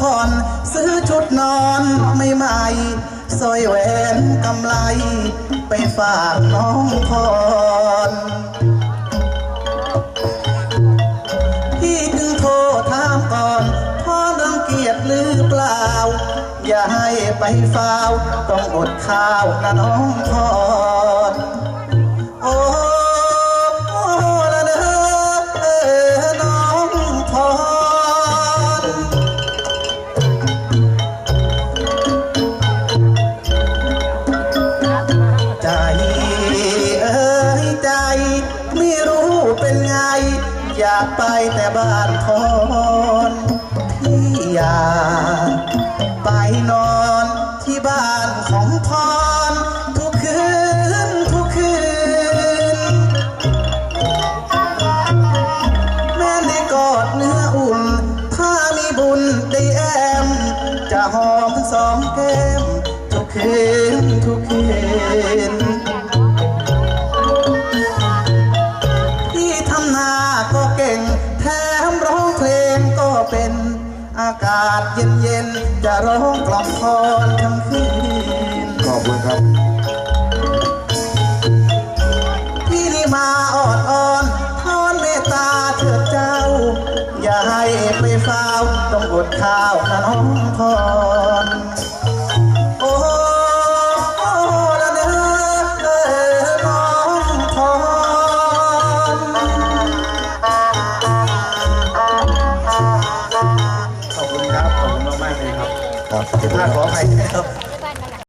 ผ่อนซื้อชุดนอนไม่ใหม่สร้อยแหวนกำไลไปฝากน้องพรพี่จึงโทรถามก่อนพ่อรังเกียจหรือเปล่า อย่าให้ไปฟาว ต้องอดข้าวนะน้องพร เป็นไง อยากไปแต่บ้านพรพี่อยากไปนอนที่บ้านของพรทุกคืนทุกคืน แม่ได้กอดเนื้ออุ่น ถ้ามีบุญได้แอม จะหอมสองแก้มทุกคืนทุกคืน อากาศเย็นๆจะร้องกล่อมพรทั้งคืนขอบคุณครับ พี่นี่มาออดอ่อนทอนเมตตาเถิดเจ้า อย่าให้ไปฟาวต้องอดข้าวนะน้องพร มากๆเลยครับครับถ้าขอใครนะครับ